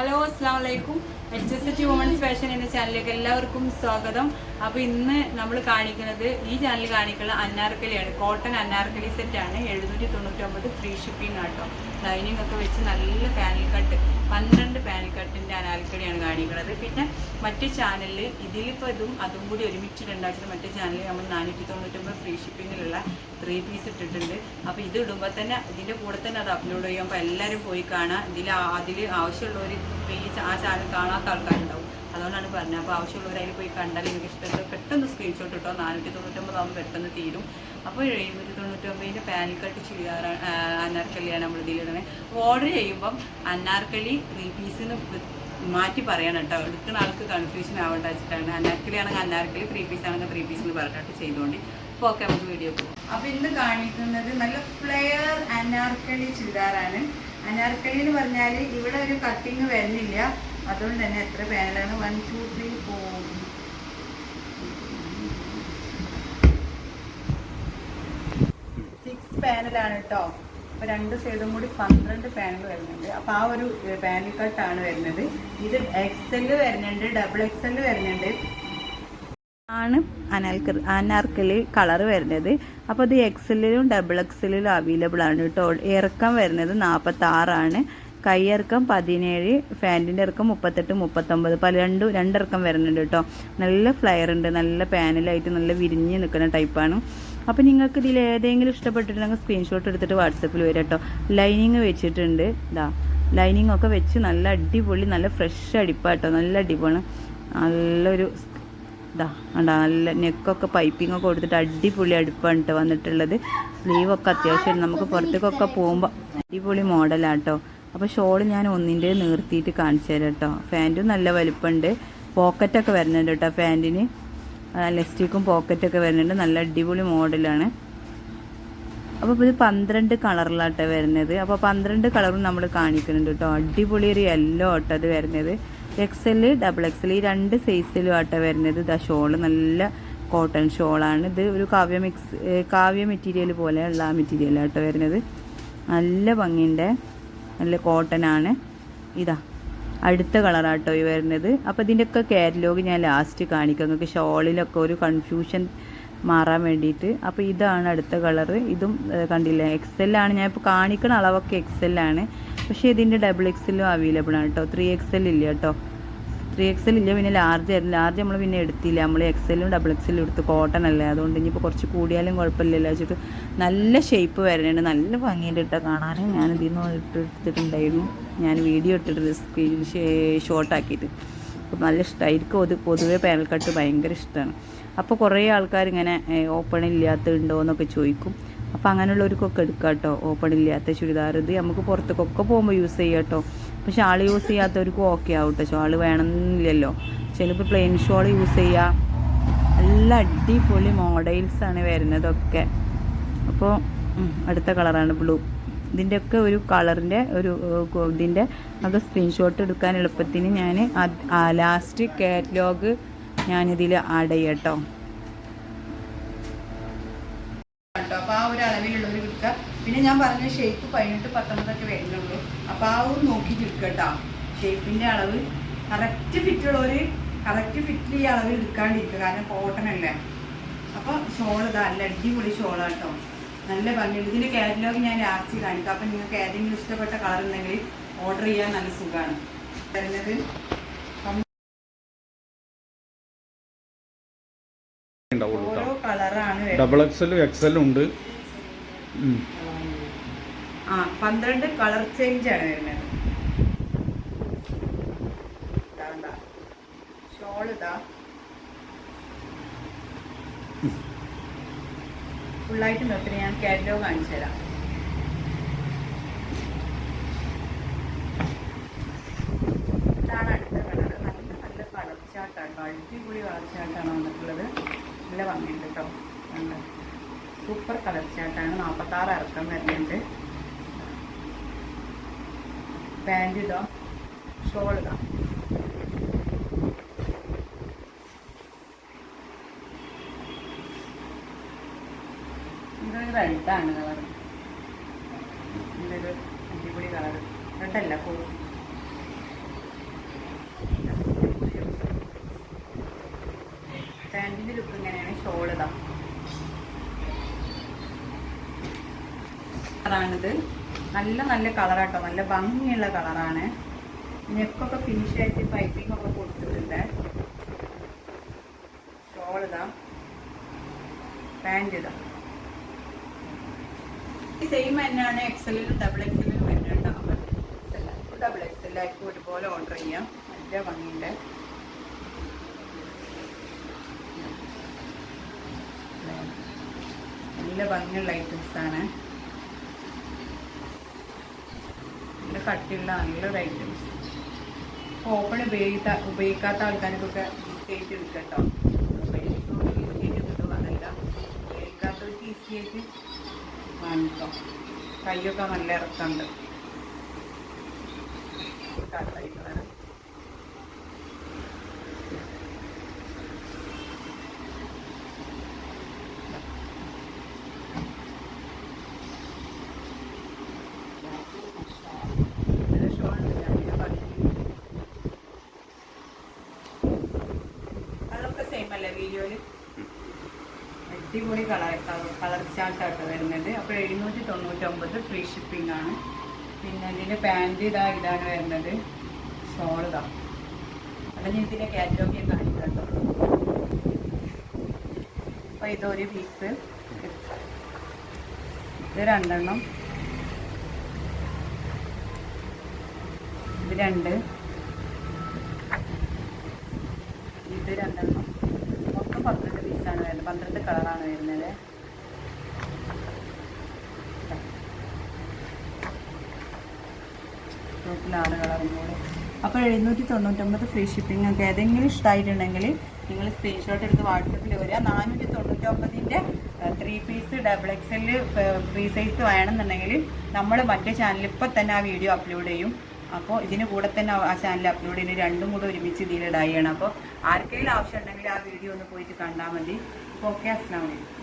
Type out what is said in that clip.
Hello അസ്സാം വലൈക്കും H S T women's fashion എന്ന ചാനലിലേക്ക് എല്ലാവർക്കും സ്വാഗതം. അപ്പോൾ ഇന്ന് നമ്മൾ കാണിക്കുന്നത് ഈ ചാനൽ കാണിക്കുന്ന അന്നാർക്കലിയാണ് കോട്ടൺ അന്നാർക്കലി സെറ്റാണ് എഴുന്നൂറ്റി തൊണ്ണൂറ്റൊമ്പത് ഫ്രീ ഷിപ്പിംഗ് ആട്ടോ ലൈനിങ് ഒക്കെ വെച്ച് നല്ല പാനൽ കാണിക്കുന്നത് പിന്നെ മറ്റു ചാനലിൽ ഇതിലിപ്പോൾ ഇതും അതും കൂടി ഒരുമിച്ചിട്ടുണ്ടാക്കുന്ന മറ്റു ചാനലിൽ നമ്മൾ നാനൂറ്റി തൊണ്ണൂറ്റൊമ്പത് ഫ്രീ ഷിപ്പിങ്ങിലുള്ള ത്രീ പീസ് ഇട്ടിട്ടുണ്ട്. അപ്പോൾ ഇത് ഇടുമ്പോൾ തന്നെ ഇതിന്റെ കൂടെ തന്നെ അത് അപ്ലോഡ് ചെയ്യുമ്പോൾ എല്ലാവരും പോയി കാണാം. ഇതിൽ അതിൽ ആവശ്യമുള്ളവർ ഈ ആ ചാനൽ കാണാത്ത ആൾക്കാരുണ്ടാവും. അതുകൊണ്ടാണ് പറഞ്ഞത്. അപ്പോൾ ആവശ്യമുള്ളവർ അതിൽ പോയി കണ്ടാൽ എനിക്ക് ഇഷ്ടപ്പെട്ട പെട്ടെന്ന് സ്ക്രീൻഷോട്ട് ഇട്ടോ നാനൂറ്റി തൊണ്ണൂറ്റൊമ്പതാകുമ്പോൾ പെട്ടെന്ന് തീരും. അപ്പോൾ എഴുന്നൂറ്റി തൊണ്ണൂറ്റൊമ്പതിന്റെ പാനൽ കട്ട് ചുരിദാറാണ് അന്നാർക്കലിയാണ് നമ്മൾ ഇതിലിടണേ ഓർഡർ ചെയ്യുമ്പം അന്നാർക്കള്ളി ത്രീ പീസിന് മാറ്റി പറയണം കേട്ടോ. എടുക്കുന്ന ആൾക്ക് കൺഫ്യൂഷൻ ആവേണ്ട വെച്ചിട്ടാണ്. അന്നാർക്കലി ആണെങ്കിൽ അന്നാർക്കലി ത്രീ പീസ് ആണെങ്കിൽ ത്രീ പീസ് എന്ന് പറഞ്ഞിട്ട് ചെയ്തുകൊണ്ട് അപ്പോൾ ഓക്കെ നമുക്ക് വീഡിയോ പോകും അപ്പോൾ ഇന്ന് കാണിക്കുന്നത് നല്ല ഫ്ലെയർ അനാർക്കലി ചുരിദാറാണ്. അനാർക്കലി എന്ന് പറഞ്ഞാൽ ഇവിടെ ഒരു കട്ടിങ് വരുന്നില്ല. അതുകൊണ്ട് തന്നെ എത്ര പാനലാണ് one two three four six പാനലാണ് കേട്ടോ അപ്പോൾ രണ്ട് സൈഡും കൂടി പന്ത്രണ്ട് പാനൽ വരുന്നുണ്ട്. അപ്പോൾ ആ ഒരു പാനൽ കട്ടാണ് വരുന്നത്. ഇത് എക്സൽ വരുന്നുണ്ട് ഡബിൾ എക്സൽ വരുന്നുണ്ട്. ആണ് അനാൽക്കർ അനാർക്കലി കളർ വരുന്നത്. അപ്പോൾ ഇത് എക്സലിലും ഡബിൾ എക്സലിലും അവൈലബിൾ ആണ് കേട്ടോ ഇറക്കം വരുന്നത് നാൽപ്പത്തി ആറാണ് കൈയിറക്കം പതിനേഴ് ഫാന്റിന്റെ ഇറക്കം മുപ്പത്തെട്ട് മുപ്പത്തൊമ്പത്. പല രണ്ടും രണ്ടിറക്കം വരുന്നുണ്ട് കേട്ടോ. നല്ല ഫ്ലയർ ഉണ്ട് നല്ല പാനലായിട്ട് നല്ല വിരിഞ്ഞ് നിൽക്കുന്ന ടൈപ്പാണ് അപ്പോൾ നിങ്ങൾക്ക് ഇതിൽ ഏതെങ്കിലും ഇഷ്ടപ്പെട്ടിട്ടുണ്ടെങ്കിൽ സ്ക്രീൻഷോട്ട് എടുത്തിട്ട് വാട്സപ്പിൽ വരാം കേട്ടോ ലൈനിങ് വെച്ചിട്ടുണ്ട്. ഇതാ ലൈനിങ് ഒക്കെ വെച്ച് നല്ല അടിപൊളി നല്ല ഫ്രഷ് അടിപ്പാട്ടോ. നല്ല അടിപ്പാണ് നല്ലൊരു ഇതാ ഉണ്ടാ നല്ല നെക്കൊക്കെ പൈപ്പിംഗ് ഒക്കെ കൊടുത്തിട്ട് അടിപൊളി അടുപ്പാണ് കേട്ടോ വന്നിട്ടുള്ളത്. സ്ലീവൊക്കെ അത്യാവശ്യം നമുക്ക് പുറത്തേക്കൊക്കെ പോകുമ്പോൾ അടിപൊളി മോഡലാട്ടോ അപ്പോൾ ഷോൾ ഞാൻ ഒന്നിന്റെ നിർത്തിയിട്ട് കാണിച്ചു തരാം കേട്ടോ ഫാന്റും നല്ല വലുപ്പമുണ്ട് പോക്കറ്റൊക്കെ വരുന്നുണ്ട് കേട്ടോ ഫാന്റിന് ലെസ്റ്റിക്കും പോക്കറ്റൊക്കെ വരുന്നുണ്ട്. നല്ല അടിപൊളി മോഡലാണ് അപ്പോൾ ഇത് പന്ത്രണ്ട് കളറിലാട്ടോ വരുന്നത്. അപ്പോൾ പന്ത്രണ്ട് കളറും നമ്മൾ കാണിക്കുന്നുണ്ട് കേട്ടോ അടിപൊളി ഒരു യെല്ലോ ആട്ടോ അത് വരുന്നത്. എക്സൽ ഡബിൾ എക്സൽ ഈ രണ്ട് സൈസിലും ആട്ടോ വരുന്നത്. ഇതാ ഷോൾ നല്ല കോട്ടൺ ഷോളാണ് ഇത് ഒരു കാവ്യ മിക്സ് കാവ്യ മെറ്റീരിയൽ പോലെയുള്ള മെറ്റീരിയലാട്ടോ വരുന്നത്. നല്ല ഭംഗിയുണ്ട്. നല്ല കോട്ടൺ ആണ് ഇതാ അടുത്ത കളറാട്ടോ ഈ വരുന്നത്. അപ്പോൾ ഇതിന്റെയൊക്കെ കാറ്റലോഗ് ഞാൻ ലാസ്റ്റ് കാണിക്കാം. നിങ്ങൾക്ക് ഷോളിലൊക്കെ ഒരു കൺഫ്യൂഷൻ മാറാൻ വേണ്ടിയിട്ട്. അപ്പോൾ ഇതാണ് അടുത്ത കളറ്. ഇതും കണ്ടില്ല? ആണ്. ഞാൻ ഇപ്പോൾ കാണിക്കുന്ന അളവൊക്കെ ആണ്. പക്ഷേ ഇതിന്റെ ഡബിൾ എക്സെല്ലും അവൈലബിൾ ആണ് കേട്ടോ ത്രീ എക്സെൽ ഇല്ല കേട്ടോ ത്രീ എക്സൽ ഇല്ല പിന്നെ ലാർജ് ആയിരുന്നു. ലാർജ് നമ്മൾ പിന്നെ എടുത്തില്ല. നമ്മൾ എക്സലും ഡബിൾ എക്സലും എടുത്ത് കോട്ടൺ അല്ലേ? അതുകൊണ്ട് ഇനിയിപ്പോൾ കുറച്ച് കൂടിയാലും കുഴപ്പമില്ലല്ലോ വെച്ചിട്ട് നല്ല ഷേപ്പ് വരുന്നുണ്ട് നല്ല ഭംഗിയുണ്ട് ഇട്ടാൽ കാണാൻ. ഞാൻ ഇതിൽ നിന്ന് ഇട്ടെടുത്തിട്ടുണ്ടായിരുന്നു ഞാൻ വീഡിയോ ഇട്ടിട്ട് സ്ക്രീൻ ഷോർട്ടാക്കിയിട്ട് അപ്പം നല്ല ഇഷ്ടമായി എനിക്ക് പൊതു പൊതുവേ പാനൽ കട്ട് ഭയങ്കര ഇഷ്ടമാണ് അപ്പോൾ കുറേ ആൾക്കാർ ഇങ്ങനെ ഓപ്പൺ ഇല്ലാത്തതുണ്ടോ എന്നൊക്കെ ചോദിക്കും. അപ്പോൾ അങ്ങനെയുള്ളവർക്കൊക്കെ എടുക്കാം കേട്ടോ ഓപ്പൺ ഇല്ലാത്ത ചുരിദാർ. ഇത് നമുക്ക് പുറത്തേക്കൊക്കെ പോകുമ്പോൾ യൂസ് ചെയ്യാം കേട്ടോ പക്ഷെ ആൾ യൂസ് ചെയ്യാത്തവർക്കും ഓക്കെ ആവും കേട്ടോ ഷാൾ വേണമെന്നില്ലല്ലോ. ചിലപ്പോൾ പ്ലെയിൻ ഷോൾ യൂസ് ചെയ്യുക നല്ല അടിപൊളി മോഡൽസ് ആണ് വരുന്നതൊക്കെ. അപ്പോൾ അടുത്ത കളറാണ് ബ്ലൂ ഇതിന്റെയൊക്കെ ഒരു കളറിന്റെ ഒരു ഇതിന്റെ അത് സ്ക്രീൻഷോട്ട് എടുക്കാൻ എളുപ്പത്തിന് ഞാൻ ലാസ്റ്റ് കാറ്റലോഗ് ഞാനിതിൽ ആഡ് ചെയ്യാം കേട്ടോ അപ്പോൾ ആ ഒരു അളവിലുള്ളവർ എടുക്കുക പിന്നെ ഞാൻ പറഞ്ഞ ഷേപ്പ് പതിനെട്ട് പത്തൊമ്പതൊക്കെ വരുന്നുള്ളൂ. അപ്പോൾ ആ ഒരു നോക്കി എടുക്കുക കേട്ടോ ഷേപ്പിന്റെ അളവ് കറക്റ്റ് ഫിറ്റുള്ളവർ കറക്റ്റ് ഫിറ്റിൽ ഈ അളവിൽ എടുക്കാണ്ടിരിക്കുക. കാരണം കോട്ടൺ അല്ലേ? അപ്പോൾ ഷോൾ ഇതാ നല്ല അടിപൊളി ഷോളാണ് കേട്ടോ നല്ല ഭംഗിയുണ്ട്. ഇതിന്റെ കാറ്റലോഗ് ഞാൻ ലാസ്റ്റ് കാണിക്കാം. അപ്പം നിങ്ങൾക്ക് ഏതെങ്കിലും ഇഷ്ടപ്പെട്ട കളർ ഉണ്ടെങ്കിൽ ഓർഡർ ചെയ്യാൻ നല്ല സുഖമാണ് വരുന്നത് ഡബിൾ എക്സലും എക്സലും ഉണ്ട്. ആ പന്ത്രണ്ട് കളർ ചേഞ്ച് ആണ് വരുന്നത്. ഷോൾ ഫുള്ളായിട്ട് നിർത്തി ഞാൻ കാറ്റലോഗ് കാണിച്ചു തരാം. ഇതാണ് അടുത്ത കളർ. നല്ല നല്ല കളർ ചാട്ടാണ് അടിപൊളി കളർ ചാട്ടാണ് വന്നിട്ടുള്ളത്. നല്ല ഭംഗിയുണ്ട് കേട്ടോ. സൂപ്പർ കളർ ചാട്ടാണ്. നാൽപ്പത്താറ് ഇറക്കം വരുന്നുണ്ട്. പാന്റ് ഇടാം ഷോൾ ഇടാം ഇതൊരു റെഡാണ് കളർ ഇതൊരു അടിപൊളി കളർ റെഡല്ല കോഫി പാന്റിന്റെ ലുക്ക് ഇങ്ങനെയാണ് ഷോൾ ഇതാ ാണിത് നല്ല നല്ല കളറാട്ടോ. നല്ല ഭംഗിയുള്ള കളറാണ്. നെക്കൊക്കെ ഫിനിഷ് ആയിട്ട് പൈപ്പിംഗ് ഒക്കെ കൊടുത്തിട്ടുണ്ട്. ഷോൾ ഇതാ. പാന്റ് ഇതാ. സെയിം തന്നെയാണ് എക്സലിനും ഡബിൾ എക്സലിനും വരുന്നത് ഡബിൾ എക്സലായിരിക്കും ഒരുപോലെ ഓർഡർ ചെയ്യാം. നല്ല ഭംഗിയുണ്ട്. നല്ല ഭംഗിയുള്ള ഐറ്റംസ് ആണ് നല്ല കട്ടിയുള്ള നല്ലൊരു ഐറ്റംസ് ഓപ്പൺ ഉപയോഗിക്കാ ഉപയോഗിക്കാത്ത ആൾക്കാർക്കൊക്കെ ഈസിയായിട്ട് എടുക്കട്ടോ കേട്ടോ കിട്ടും ഉപയോഗിക്കാത്തവർക്ക് ഈസി ആയിട്ട് വാങ്ങിക്കാം കൈയൊക്കെ നല്ല ഇറക്കുന്നുണ്ട് കട്ടായിട്ട് വരാം നല്ല ഷോളുണ്ട് ഞാൻ പറഞ്ഞു അതൊക്കെ സെയിം അല്ലേ വീഡിയോയിൽ അടിപൊളി കളർ കളർ ചാർട്ടായിട്ട് വരുന്നത്. അപ്പോൾ എഴുന്നൂറ്റി തൊണ്ണൂറ്റൊമ്പത് ഫ്രീ ഷിപ്പിംഗ് ആണ്. പിന്നെ ഇതിന്റെ പാന്റ് ഇതാ ഇതാണ് വരുന്നത്. ഇതാ. അല്ലെങ്കിൽ ഇതിന്റെ കാറ്റലോഗ് കാണിക്കാം അപ്പം ഇതൊരു പീസ് ഇത് രണ്ടെണ്ണം. ഇത് രണ്ട്. ഇത് രണ്ടെണ്ണം മൊത്തം പന്ത്രണ്ട് പീസാണ് വരുന്നത് പന്ത്രണ്ട് കളറാണ് വരുന്നത് ടോട്ടൽ ആളുകൾ കൂടെ അപ്പോൾ എഴുന്നൂറ്റി തൊണ്ണൂറ്റൊമ്പത് ഫ്രീ ഷിപ്പിംഗ് ഒക്കെ. ഏതെങ്കിലും ഇഷ്ടമായിട്ടുണ്ടെങ്കിൽ നിങ്ങൾ സ്ക്രീൻഷോട്ട് എടുത്ത് വാട്സപ്പിൽ വരിക. നാനൂറ്റി തൊണ്ണൂറ്റൊമ്പതിന്റെ three piece double X L free size വേണമെന്നുണ്ടെങ്കിൽ നമ്മൾ മറ്റേ ചാനലിൽ ഇപ്പോൾ തന്നെ ആ വീഡിയോ അപ്ലോഡ് ചെയ്യും. അപ്പോൾ ഇതിന് കൂടെ തന്നെ ആ ചാനൽ അപ്ലോഡ് ചെയ്യുന്നത് രണ്ടും കൂടെ ഒരുമിച്ച് ഇതിൽ ആണ് അപ്പോൾ ആർക്കെങ്കിലും ആവശ്യം ഉണ്ടെങ്കിൽ ആ വീഡിയോ ഒന്ന് പോയിട്ട് കണ്ടാൽ മതി. അപ്പോൾ ഓക്കെ അസ്ലാം വലൈക്കും